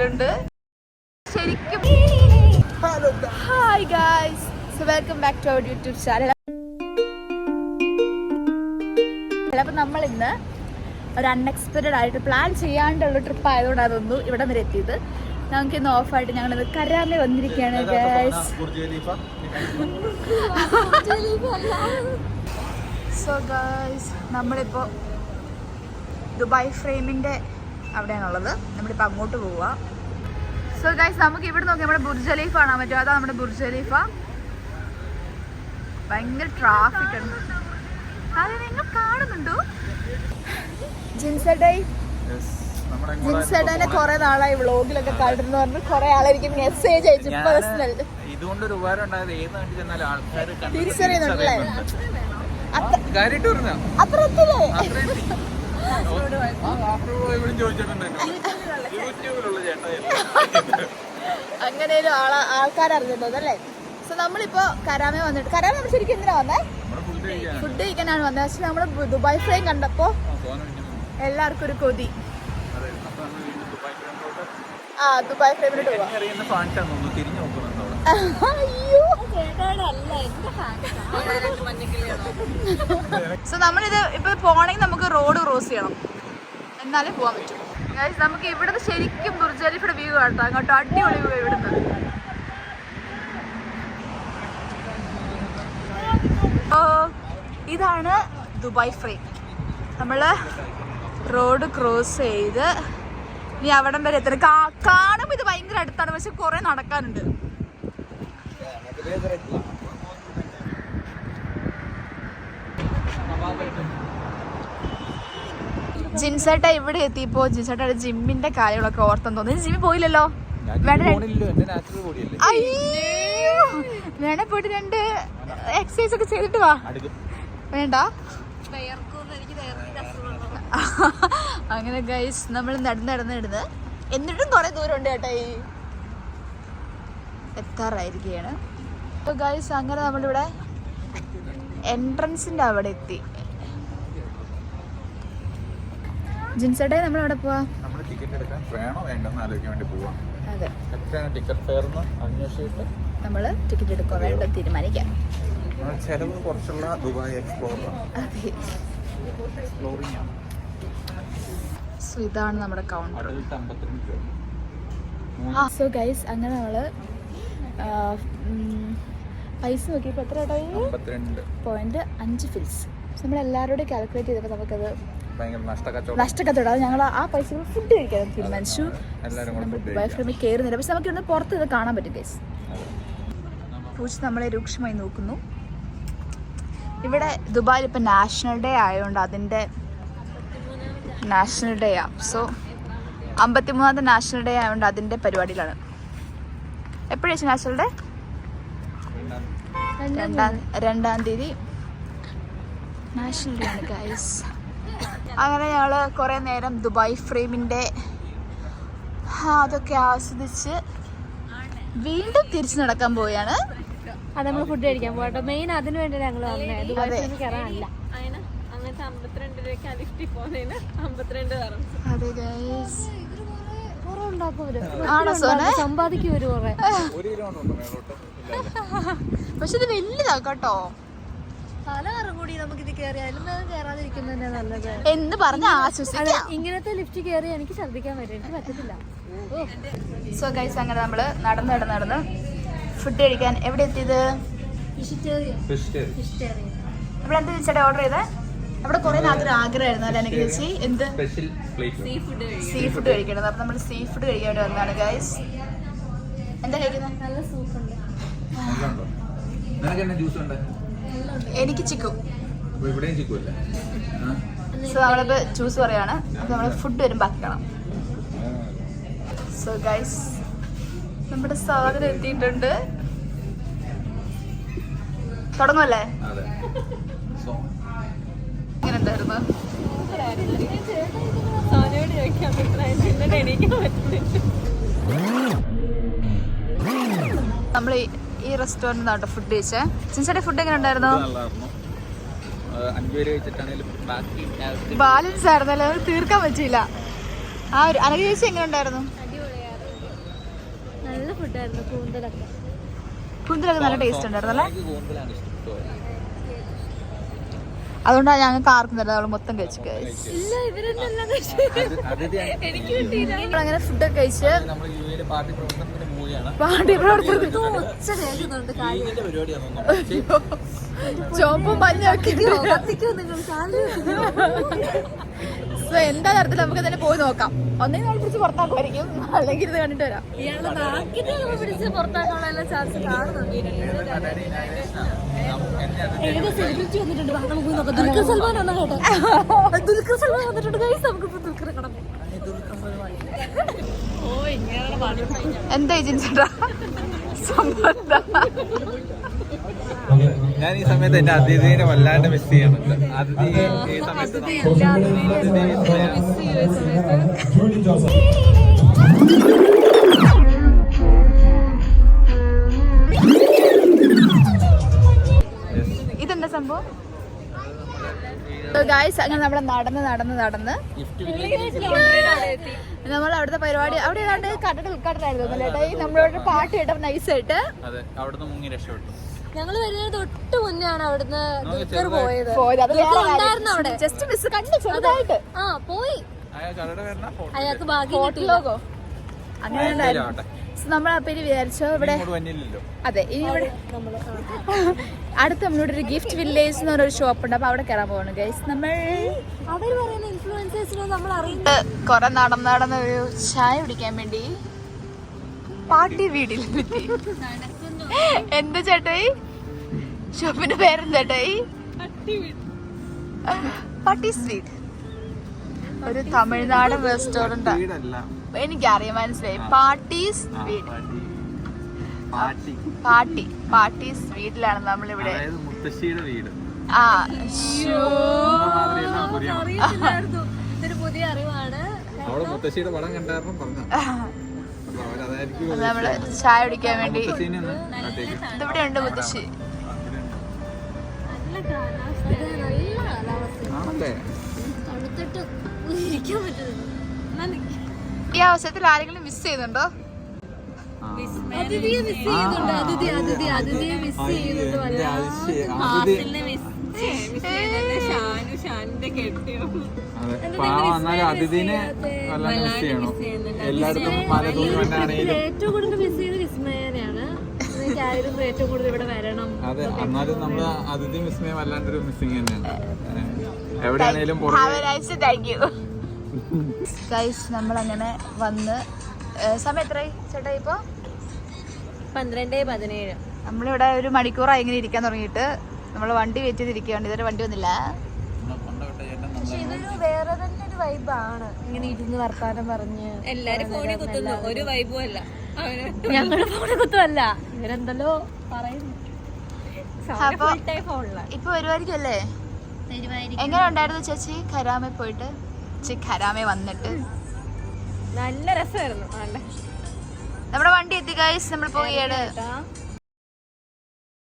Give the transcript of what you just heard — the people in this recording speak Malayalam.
എത്തിയിട്ടുണ്ട് ശരിക്കും hi guys so welcome back to our YouTube channel അപ്പൊ നമ്മൾ ഇന്ന് ഒരു അൺഎക്സ്പെക്റ്റഡ് ആയിട്ട് പ്ലാൻ ചെയ്യാണ്ടുള്ള ട്രിപ്പ് ആയതുകൊണ്ട് അതൊന്നു ഇവിടെ വരെ എത്തിയത്. ഞങ്ങൾക്ക് ഇന്ന് ഓഫായിട്ട് ഞങ്ങൾ ഇത് കരാമെ വന്നിരിക്കുകയാണ് ഗായ്സ് സോ ഗായ്സ് നമ്മളിപ്പോൾ ദുബായ് ഫ്രെയിമിന്റെ അവിടെയാണുള്ളത്. നമ്മളിപ്പോൾ അങ്ങോട്ട് പോവുക സോ ഗൈസ് നമുക്ക് ഇവിടെ നോക്കി നമ്മുടെ ബുർജ് ഖലീഫ കാണാൻ പറ്റും. അതാ നമ്മുടെ ബുർജ് ഖലീഫ. ഭയങ്കര ട്രാഫിക് ഉണ്ട് അത് നിങ്ങൾ കാണുന്നുണ്ടോ? ജിൻസഡൈ ജിൻസഡനെ കുറെ നാളായി വ്ളോഗിലൊക്കെ കണ്ടിരുന്നു പറഞ്ഞു കുറെ ആളായിരിക്കും മെസ്സേജ് അയച്ചു പേഴ്സണൽ ഇതുകൊണ്ടൊരു ഉപകാരം ഉണ്ടായത് ഏത് നാട്ടിൽ ചെന്നാലും ആൾക്കാർ തിരിച്ചറിയുന്നുണ്ടല്ലേ? അത്ര- കാര്യമായിട്ട് അങ്ങനെ ഒരു അറിഞ്ഞിട്ടുണ്ടോ അല്ലേ സോ നമ്മളിപ്പോ കരാമേ വന്നിട്ട് കരാമെ നമ്മൾ ശരിക്കും എന്തിനാ വന്നേ? ഫുഡ് കഴിക്കാനാണ് വന്നത് പക്ഷെ നമ്മൾ ദുബായ് ഫ്രെയിം കണ്ടപ്പോ എല്ലാവർക്കും ഒരു കൊതി. നമ്മൾ ആ ദുബായ് ഫ്രെയിമിലോട്ട് പോവാം. അയ്യോ. അറിയുന്ന എന്റെ തോന്നുന്നു സോ നമ്മളിത് ഇപ്പൊ പോണെങ്കിൽ നമുക്ക് റോഡ് ക്രോസ് ചെയ്യണം. എന്നാലേ പോകാൻ പറ്റും. നമുക്ക് ഇവിടുന്ന് ശരിക്കും ബുർജ് വ്യൂ കാണാം അങ്ങോട്ട് അടിപൊളി വ്യൂ ഇവിടുന്ന്. ഓ ഇതാണ് ദുബായ് ഫ്രെയിം നമ്മൾ റോഡ് ക്രോസ് ചെയ്ത് ഇനി അവിടം വരെ എത്തണം. കാണുമ്പോ ഇത് ഭയങ്കര അടുത്താണ്. പക്ഷെ കുറെ നടക്കാനുണ്ട്. ജിൻസേട്ട ഇവിടെ എത്തിയപ്പോ ജിൻസേട്ടയുടെ ജിമ്മിന്റെ കാര്യങ്ങളൊക്കെ ഓർത്തം തോന്നുന്നു ജിമ്മി പോയില്ലല്ലോ? അയ്യോ! വേണേ പോയിട്ട് രണ്ട് എക്സസൈസ് ഒക്കെ ചെയ്തിട്ട് വാ. വേണ്ട. അങ്ങനെ ഗൈസ് നമ്മൾ നടന്ന് നടന്ന് നടന്ന് എന്നിട്ടും കുറെ ദൂരം ഉണ്ട് കേട്ടോ ഈ എത്താറായിരിക്കുകയാണ്. അപ്പോൾ ഗൈസ് അങ്ങനെ നമ്മളിവിടെ എൻട്രൻസിന്റെ അവിടെ എത്തി. ജിൻസേട്ടേ നമ്മൾ അവിടെ പോവാ. നമ്മൾ ടിക്കറ്റ് എടുക്കാൻ വേണോ വേണ്ടെന്ന് ആലോചിക്കാൻ വേണ്ടി പോവാം. അതെ. എത്രയാണ് ടിക്കറ്റ് ഫെയർ എന്ന് അന്വേഷിച്ചിട്ട്? നമ്മൾ ടിക്കറ്റ് എടുക്കുക വേണ്ട തീരുമാനിക്കാം. നമ്മൾ ചെലവ് കുറച്ചുള്ള ദുബായ് എക്സ്പ്ലോറർ അതെ. എക്സ്പ്ലോറിംഗ് ആണ്. സോ ഇതാണ് നമ്മുടെ കൗണ്ടർ സോ ഗൈസ് അങ്ങനെ നമ്മൾ ആ, പൈസ നോക്കിയപ്പോൾ എത്ര പോയിന്റ് അഞ്ച് ഫിൽസ് നമ്മൾ എല്ലാവരോടും കാൽക്കുലേറ്റ് ചെയ്തപ്പോൾ നമുക്കത് നഷ്ടക്കച്ചവടം. അത് ഞങ്ങൾ ആ പൈസ ഫുഡ് കഴിക്കാൻ തീരുമാനിച്ചു. ദുബായ് ഫ്രെയിമിൽ കയറുന്നില്ല പക്ഷെ നമുക്ക് ഇന്ന് പുറത്ത് ഇത് കാണാൻ പറ്റും ഗൈസ് പൂച്ച നമ്മളെ രൂക്ഷമായി നോക്കുന്നു. ഇവിടെ ദുബായിൽ ഇപ്പം നാഷണൽ ഡേ ആയതുകൊണ്ട് അതിന്റെ നാഷണൽ ഡേ ആ. സോ അമ്പത്തിമൂന്നാമത്തെ നാഷണൽ ഡേ ആയതുകൊണ്ട് അതിന്റെ പരിപാടിയിലാണ്. എപ്പോഴാണ് നാഷണൽ ഡേ രണ്ടാം രണ്ടാം തീയതി നാഷണൽ ഡേ ആണ് ഗൈസ് അങ്ങനെ ഞങ്ങൾ കുറേ നേരം ദുബായ് ഫ്രെയിമിന്റെ അതൊക്കെ ആസ്വദിച്ച് വീണ്ടും തിരിച്ചു നടക്കാൻ പോവുകയാണ്. അത് നമ്മൾ ഫുഡ് കഴിക്കാൻ പോകട്ടെ മെയിൻ അതിന് വേണ്ടി ഞങ്ങൾ വന്നേ. ദുബായ് അതെ. കയറാനല്ല ഗൈസ് സമ്പാദിക്കും ഒരു കുറേ. പക്ഷെ ഇത് വലുതാ കേട്ടോ. പല കറും കൂടി നമുക്ക് ഇത് കയറി അതിലും കയറാതിരിക്കുന്നത് നല്ലത്. എന്ന് പറഞ്ഞ് ആശ്വസിക്കാം. ഇങ്ങനത്തെ ലിഫ്റ്റ് കയറി എനിക്ക് ഛർദ്ദിക്കാൻ പറ്റും എനിക്ക് പറ്റത്തില്ല. സോ ഗൈസ് അങ്ങനെ നമ്മൾ നടന്ന് നടന്ന് നടന്ന് ഫുഡ് കഴിക്കാൻ. എവിടെ എത്തിയത്? നമ്മൾ എന്ത് ചേട്ടാ ഓർഡർ ചെയ്തേ? അവിടെ കുറെ നാളത്തെ ആഗ്രഹമായിരുന്നു അല്ലേ എനിക്ക് ചേച്ചി? എന്ത്? Special plate seafood seafood കഴിക്കണം. അപ്പൊ നമ്മൾ സീ ഫുഡ് കഴിക്കാൻ വേണ്ടി വന്നതാണ് ഗൈസ് എന്താ കഴിക്കുന്നത് നല്ല സൂപ്പ് ഉണ്ട്. ജ്യൂസ് ഉണ്ട്? എനിക്ക് ചിക്കു. ഇവിടെയും ചിക്കുമല്ലേ സോ നമ്മളിപ്പോ ചൂസ് പറയാണ്. അപ്പൊ നമ്മൾ ഫുഡ് വരും ബാക്കി കാണാം. സോ ഗൈസ് നമ്മുടെ സാധനം എത്തിയിട്ടുണ്ട്. തുടങ്ങുമല്ലേ ഉണ്ടായിരുന്നു ചോദിക്കാൻ പറ്റുന്ന എണീക്കാൻ പറ്റുന്നില്ല നമ്മൾ ഈ റെസ്റ്റോറന്റിൽ ഫുഡ് കഴിച്ചേ. ചിൻസയുടെ ഫുഡ് എങ്ങനെ ഉണ്ടായിരുന്നു? ബാലൻസ് ആയിരുന്നല്ലോ? തീർക്കാൻ പറ്റിയില്ല. ആ ഒരു അനഘ ചേച്ചി എങ്ങനെ ഉണ്ടായിരുന്നു? നല്ല ഫുഡായിരുന്നു കൂന്തലൊക്കെ. കുന്തിലൊക്കെ നല്ല ടേസ്റ്റ് ഉണ്ടായിരുന്നല്ലേ അതുകൊണ്ടാണ് ഞങ്ങൾക്ക് ആർക്കും തരാം അവൾ മൊത്തം കഴിച്ചു നമ്മളങ്ങനെ ഫുഡൊക്കെ കഴിച്ച്. കാര്യം. ഇതിന്റെ പരിപാടിയാണെന്നോ ചുവപ്പും മഞ്ഞൊക്കെ കത്തിക്കോ നിങ്ങൾ സോ എന്താ തരത്തിൽ നമുക്ക് തന്നെ പോയി നോക്കാം. ഒന്നേ നമ്മൾ പിടിച്ച് പുറത്താക്കുമായിരിക്കും. അല്ലെങ്കിൽ ഇത് കണ്ടിട്ട് വരാം. ഇയാളുടെ നാക്കിനെ നമ്മൾ പിടിച്ച് പുറത്താക്കാനുള്ള ചാൻസ് കാണുന്നുണ്ട്? സെലിബ്രിറ്റി വന്നിട്ടുണ്ട്? വാ, നമുക്ക് പോയി നോക്കാം. ദുൽഖർ സൽമാൻ വന്ന കേട്ടോ. ദുൽഖർ സൽമാൻ വന്നിട്ടുണ്ട്. നമുക്ക് ഇപ്പൊ ദുൽഖറെ കാണാം. എന്താ സംബന്ധം. ഞാൻ ഈ സമയത്ത് എന്റെ അതിഥിനെ വല്ലാണ്ട് മിസ് ചെയ്യുന്നുണ്ട്. അതിഥി ഈ സമയത്ത് ഗായ്സ് അങ്ങനെ നമ്മൾ നടന്ന് നടന്ന് നടന്ന് നമ്മൾ അവിടുത്തെ പരിപാടി അവിടെ ഏതാണ്ട് കട്ടിട്ട് ഉദ്ഘാടനമായിരുന്നു ചേട്ടാ ഈ നമ്മളോട് പാട്ട് കേട്ടപ്പോൾ നൈസായിട്ട്. ഞങ്ങൾ വരുന്നത് തൊട്ട് മുന്നേ ആണ് അവിടുന്ന് പോയത്. ഉണ്ടായിരുന്നു അവിടെ. ജസ്റ്റ് മിസ് കണ്ടു ചെറുതായിട്ട്. ആ പോയി. കടയുടെ അയാൾക്ക് ഭാഗ്യം കിട്ടിയില്ലോ. ലോഗോ അങ്ങനെ നമ്മൾ അപ്പൊ ഇനി വിചാരിച്ചോ ഇവിടെ ഇങ്ങോട്ട് വന്നില്ലല്ലോ. അതെ ഇനി ഇവിടെ അടുത്ത് നമ്മളിവിടെ ഒരു ഗിഫ്റ്റ് വില്ലേജ് എന്ന് പറഞ്ഞൊരു ഷോപ്പ് ഉണ്ട്. അപ്പൊ അവിടെ കയറാൻ പോകണം ഗൈസ് നമ്മൾ അവർ പറയുന്ന ഇൻഫ്ലുവൻസേഴ്സിനെ നമ്മൾ അറിയുന്നു കുറെ നടന്ന് നടന്ന് ഒരു ചായ കുടിക്കാൻ വേണ്ടി പാട്ടി വീടിൽ എത്തി എന്ത് ചേട്ടായി? ഷോപ്പിന്റെ പേരെന്ത് ചേട്ടായി? പട്ടി സ്വീറ്റ് ഒരു തമിഴ്നാട് റെസ്റ്റോറന്റ് എനിക്കറിയാം മനസ്സിലായി. പാട്ടി വീട് സ്വീറ്റ് പാട്ടി. പാട്ടി. പാട്ടി പാട്ടി സ്വീറ്റിലാണ് നമ്മളിവിടെ. അതായത് മുത്തശ്ശിയുടെ വീട്. ആ പുതിയ അറിവാണ്. മുത്തശ്ശിയുടെ പടം കണ്ടായിരുന്നു പറഞ്ഞു നമ്മൾ ചായ കുടിക്കാൻ വേണ്ടി. ഇവിടെ ഇതിവിടെ ഉണ്ട് മുത്തശ്ശി. ഈ അവസരത്തിൽ ആരെങ്കിലും മിസ് ചെയ്യുന്നുണ്ടോ? അതിഥിനെ വല്ലാണ്ട് മിസ് ചെയ്യണോ. എല്ലായിടത്തും വന്നാണേലും ഏറ്റവും കൂടുതൽ മിസ് ചെയ്യുന്നത് വിസ്മയനെയാണ്. എനിക്ക് ആയിരുന്നു ഏറ്റവും കൂടുതൽ ഇവിടെ വരണം. അതെ എന്നാലും നമ്മൾ അതിഥി വിസ്മയം വല്ലാണ്ടൊരു മിസ്സിങ് തന്നെയാണ്. എവിടെയാണേലും ഗൈസ് നമ്മളങ്ങനെ വന്ന് സമയം എത്രയായി ചേട്ടാ ഇപ്പൊ? പന്ത്രണ്ട് പതിനേഴ്. നമ്മളിവിടെ ഒരു മണിക്കൂറായി ഇങ്ങനെ ഇരിക്കാൻ തുടങ്ങിയിട്ട്. നമ്മൾ വണ്ടി വെയിറ്റ് ചെയ്തിരിക്കുകയാണ് ഇതുവരെ വണ്ടി വന്നില്ല. പക്ഷെ ഇതൊരു വേറെ തന്നെ ഒരു വൈബാണ് ഇങ്ങനെ ഇരുന്ന് വർത്താനം പറഞ്ഞ് എല്ലാരും ഫോണിൽ കുത്തുന്നു. ഒരു വൈബും അല്ല. അവന് ഞങ്ങളുടെ ഫോണിൽ കുത്തുമല്ല ഇവരെന്തല്ലോ പറയുന്നു. അപ്പൊ ഫോണിലാണ് ഇപ്പൊ വരുമായിരിക്കും അല്ലേ എങ്ങനെ ഉണ്ടായിരുന്നു ചേച്ചി? ഖരാമെ പോയിട്ട്. ചേച്ചി ഖരാമെ വന്നിട്ട്. നല്ല രസമായിരുന്നു. നമ്മുടെ വണ്ടി എത്തി ഗൈസ് നമ്മൾ പോവുകയാണ്